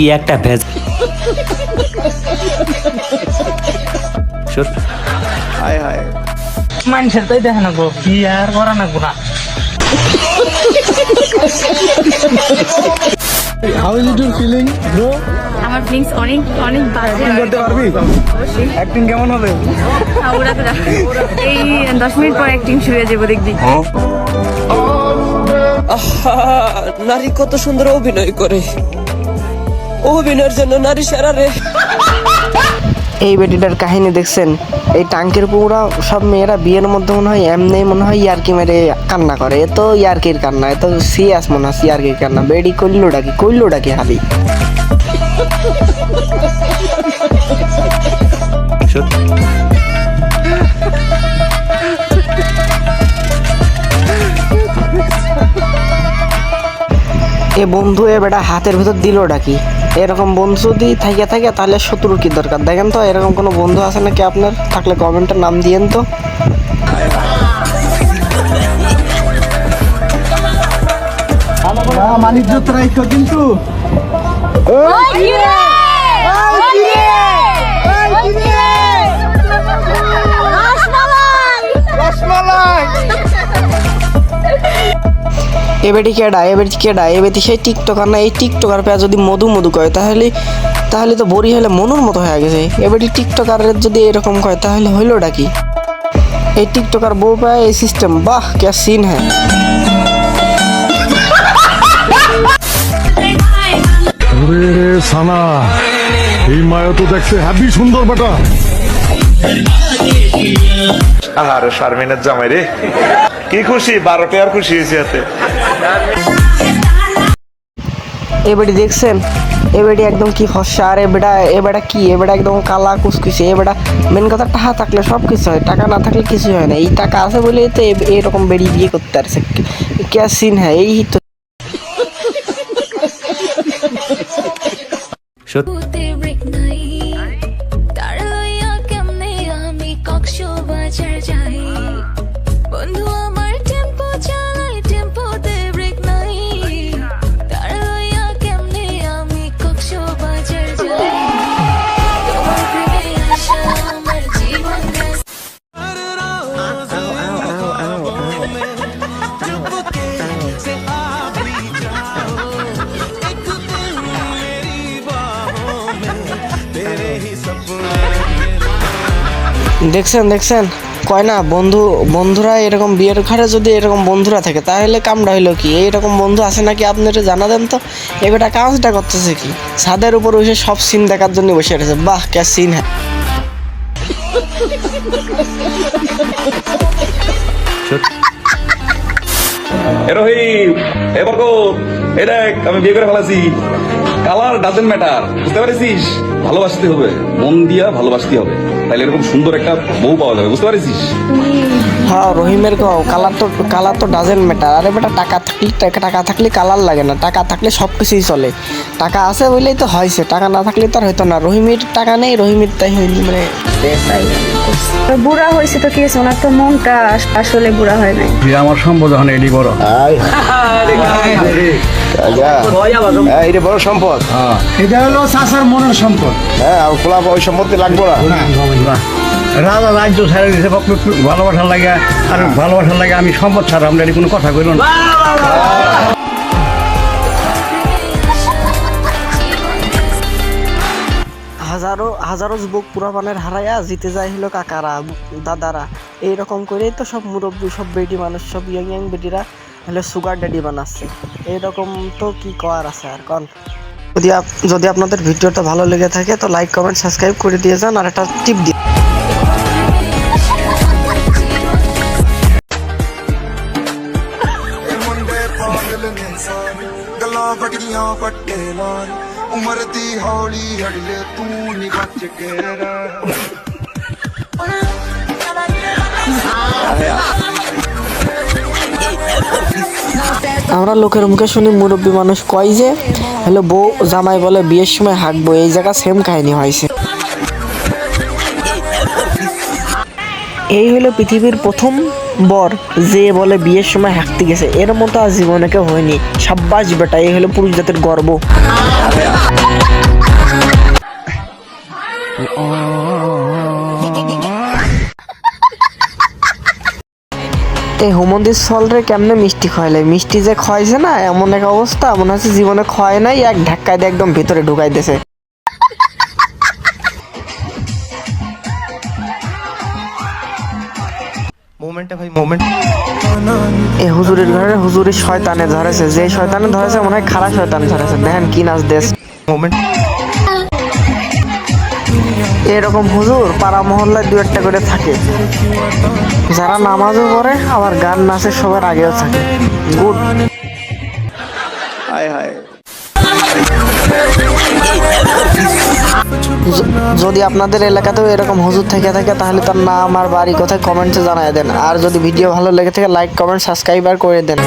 কি একটা ভেজ হায় হায় মানুষের তাই দেখে না গো কি আর করা না গুণা how is it your feeling bro আমার ফিলিংস অনেক অনেক বাজে। করতে পারবি? অ্যাক্টিং কেমন হবে? এই দশ মিনিট পর অ্যাক্টিং শুরু হয়ে যাব দেখবি। আহা, নারী কত সুন্দর অভিনয় করে। অভিনয়ের জন্য নারী সেরা রে। এই বেটিটার কাহিনী দেখছেন? এই টাঙ্কের পুরা সব মেয়েরা বিয়ের মধ্যে মনে হয় এমনি মনে হয় ইয়ারকি মেরে কান্না করে। এ তো ইয়ারকির কান্না, এ তো সিরিয়াস মনে হয় ইয়ারকির কান্না। বেডি করল ডাকি করল ডাকি হাবি। এ বন্ধু, এ বেটা হাতের ভিতর দিল ডাকি। এরকম বন্ধু যদি থাকে থাকে তাহলে শত্রুর কি দরকার? দেখেন তো এরকম কোনো বন্ধু আছে নাকি আপনার? থাকলে কমেন্টের নাম দিয়েন তো। মানিজ্য কিন্তু। এবেটি কেডা এবেটি কেডা এবেটি সেই টিকটকার না এই টিকটকার পেয়ে যদি মধু মধু কয় তাহলে তাহলে তো বড়ি হলে মনুর মতো হয়ে গেছে। এবেটি টিকটকারের যদি এরকম কয় তাহলে হইলোটা কি? এই টিকটকার বউ পায় এই সিস্টেম বাহ কে সিন হ্যাঁ। সানা এই মায়া তো দেখতে হ্যাপি সুন্দর বেটা। আর শারমিনের জামাই রে। কি খুশি? বারোটা আর খুশি হয়েছে এতে। এবারে দেখছেন? এবারে একদম কি ফসা আর এবেটা এবেটা কি? এবেটা একদম কালা কুচকুচে এবেটা মেন কথা টাকা থাকলে সব কিছু হয় টাকা না থাকলে কিছু হয় না। এই টাকা আছে বলেই তো এ- এরকম বেড়ি বিয়ে করতে পারছে। কে সিন হ্যাঁ? এই তো সত্যি। দেখছেন দেখছেন? কয় না, বন্ধু, বন্ধুরা এরকম বিয়ের ঘরে যদি এরকম বন্ধুরা থাকে, তাহলে কামটা হইল কি? এইরকম বন্ধু আছে নাকি আপনারা জানা দেন তো? এবারটা কাজটা করতেছে কি? ছাদের উপর বসে সব সিন দেখার জন্য বসে রয়েছে। বাহ কে সিন হ্যাঁ। এ রহিম, এ বরকত, এ দেখ, আমি বিয়ে করে ফেলাছি। কালার ডাজেন্ট ম্যাটার বুঝতে পারিস ভালোবাসতে হবে, মন দিয়া ভালোবাসতে হবে। তাহলে এরকম সুন্দর একটা বউ পাওয়া যাবে, বুঝতে পারছিস? হ্যাঁ রহিমের কও কালার তো কালার তো ডাজেন্ট ম্যাটার আরে বেটা টাকা থাকলে টাকা- টাকা থাকলে কালার লাগে না। টাকা থাকলে সব কিছুই চলে। টাকা আছে বলেই তো হয়েছে টাকা না থাকলে তো আর হইতো না। রহিমের টাকা নেই রহিমের তাই হয়নি মানে বুড়া হয়েছে তো কি হয়েছে ওনার তো মনটা আসলে বুড়া হয় নাই। আমার সম্বোধন এখন এডি বড়। এটা বড় সম্পদ। এটা হলো চাষার মনের সম্পদ। হ্যাঁ আর খোলা ওই সম্পত্তি লাগবো না। রাজা রাজ্য ছেড়ে দিছে ভালোবাসার লাগে আর ভালোবাসার লাগে আমি সম্পদ ছাড়া আমরা কোনো কথা কইল না। হাজারো হাজারো যুবক পুরাপানের হারাইয়া জিতে যায় হলো কাকারা, দাদারা। এইরকম করেই তো সব মুরব্বী, সব বেটি মানুষ, সব ইয়াং ইয়াং বেটিরা হলে সুগার ড্যাডি বানাচ্ছে। এইরকম তো কি করার আছে আর কন? যদি যদি আপনাদের ভিডিওটা ভালো লেগে থাকে, তো লাইক কমেন্ট সাবস্ক্রাইব করে দিয়ে যান, আর একটা টিপ দিয়ে ਵੱਡੀਆਂ ਵੱਡੇ ਲਾਰ ਉਮਰ ਦੀ ਹੌਲੀ ਹੜਲੇ ਤੂੰ ਨਹੀਂ ਬਚ ਕੇ ਰਹਿ আমরা লোকের মুখে শুনি মুরব্বী মানুষ কয় যে হলো বউ জামাই বলে বিয়ের সময় হাঁকবো এই জায়গা সেম কাহিনী হয়েছে এই হলো পৃথিবীর প্রথম বর, যে বলে বিয়ের সময় হাঁকতে গেছে, এর মতো আর জীবনে কেউ হয়নি। সাব্বাস বেটা এই হলো পুরুষ জাতের গর্ব। এই হুমন্দির সলরে কেমনে মিষ্টি খাওয়াইলে মিষ্টি যে খাওয়াইছে না, এমন এক অবস্থা, মনে হচ্ছে জীবনে খাওয়াই নাই, এক ধাক্কায় দিয়ে একদম ভিতরে ঢুকাই দিয়েছে। মোমেন্টে ভাই মোমেন্ট। এই হুজুরের ঘরে হুজুরের শয়তানে ধরেছে যে শয়তানে ধরেছে মনে হয় খারাপ শয়তান ধরেছে দেখেন কি নাচ দেশ মোমেন্ট। এরকম হুজুর পাড়া মহল্লায় দু একটা করে থাকে। যারা নামাজও পড়ে আবার গান নাচে সবার আগেও থাকে। গুড। যদি আপনাদের এলাকাতেও এরকম হুজুর থেকে থাকে, তাহলে তার নাম আর বাড়ি কোথায় কমেন্টে জানাই দেন। আর যদি ভিডিও ভালো লেগে থাকে লাইক কমেন্ট সাবস্ক্রাইব আর করে দেন।